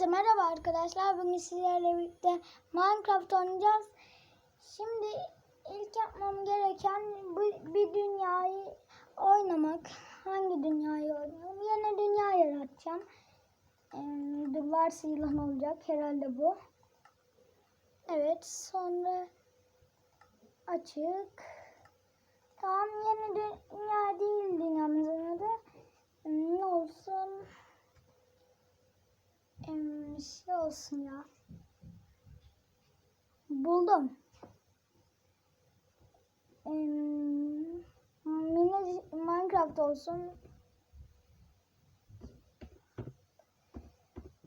Hepinize merhaba arkadaşlar. Bugün sizlerle birlikte Minecraft oynayacağız. Şimdi ilk yapmam gereken bu, bir dünyayı oynamak. Hangi dünyayı oynayalım? Yeni dünya yaratacağım. Ee, dur varsa yılan olacak herhalde bu. Evet sonra açık. Tamam yeni dünya değil dünyamızın adı. Hmm, Ne olsun? Em, şey olsun ya. Buldum. Mini Minecraft olsun.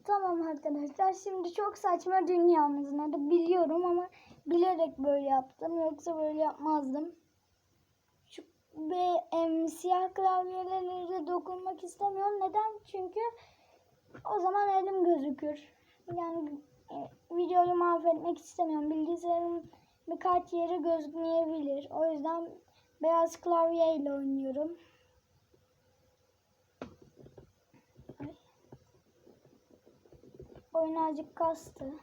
Tamam arkadaşlar. Şimdi çok saçma dünyamızın adı biliyorum ama bilerek böyle yaptım. Yoksa böyle yapmazdım. Şu ve em, siyah klavyelere dokunmak istemiyorum. Neden? Çünkü o zaman elim gözükür. Yani e, videoyu mahvetmek istemiyorum. Bilgisayarın birkaç yeri gözükmeyebilir. O yüzden beyaz klavye ile oynuyorum. Ay. Oyun azıcık kastı.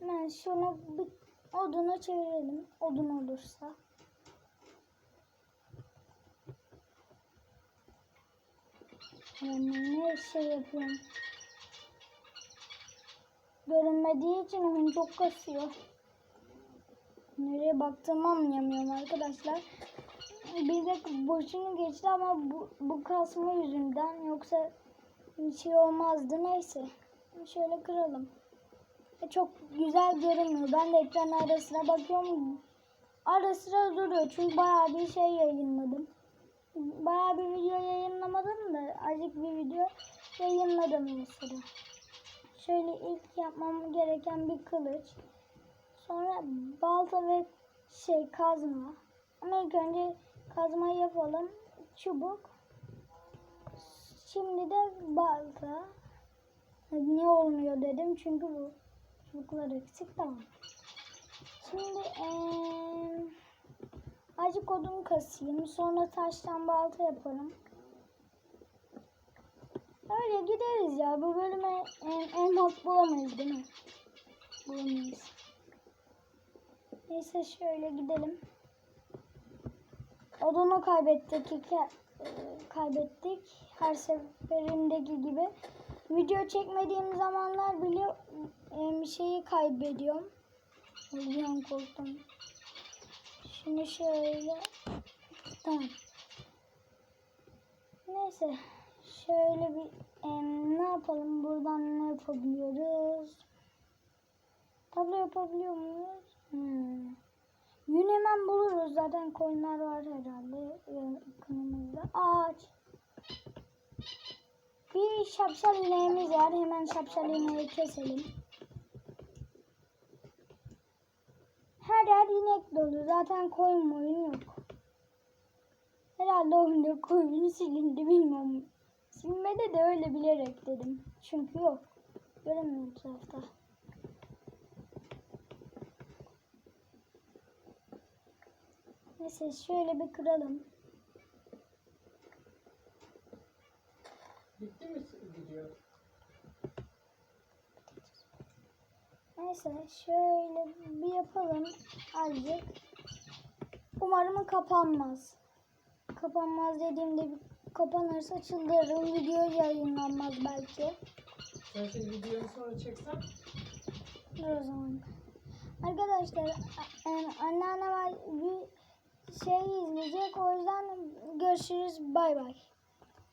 Ben şunu bir oduna çevirelim. Odun olursa. Yani ne şey yapıyorum. Görünmediği için oyun çok kasıyor. Nereye baktığımı anlayamıyorum arkadaşlar. Bir de boşunu geçti ama bu, bu kasma yüzünden yoksa bir şey olmazdı neyse. Şöyle kıralım. E, Çok güzel görünmüyor. Ben de ekran arasına bakıyorum. Ara sıra duruyor çünkü bayağı bir şey yayınladım bayağı bir video yayınlamadım azıcık bir video yayınladım mesela. Şöyle ilk yapmam gereken bir kılıç. Sonra balta ve şey kazma. Ama ilk önce kazmayı yapalım. Çubuk. Şimdi de balta. Ne olmuyor dedim çünkü bu çubuklar eksik tamam. Şimdi eee Azıcık odun kasayım. Sonra taştan balta yaparım. Öyle gideriz ya. Bu bölüme en, elmas bulamayız değil mi? Bulamayız. Neyse şöyle gidelim. Odunu kaybettik. İki, e, kaybettik. Her seferindeki gibi. Video çekmediğim zamanlar bile e, şeyi kaybediyorum. Bir an korktum. Şimdi şöyle. Tamam. Neyse. Şöyle bir em, ne yapalım? Buradan ne yapabiliyoruz? Tablo yapabiliyor muyuz? Hmm. Hemen buluruz. Zaten koyunlar var herhalde. Yakınımızda. Ağaç. Bir şapşal ineğimiz var. Hemen şapşal ineği keselim. Her yer inek dolu. Zaten koyun moyun yok. Herhalde oyunda koyun silindi bilmiyorum. Silmedi de öyle bilerek dedim. Çünkü yok. Göremiyorum tarafta. Neyse şöyle bir kıralım. Bitti mi video? Neyse şöyle bir yapalım azıcık. Umarım kapanmaz. Kapanmaz dediğimde bir kapanırsa çıldırırım. Video yayınlanmaz belki. Sen şimdi videonu sonra çeksen Dur o zaman. Arkadaşlar a- yani anneannem bir şey izleyecek. O yüzden görüşürüz. Bay bay.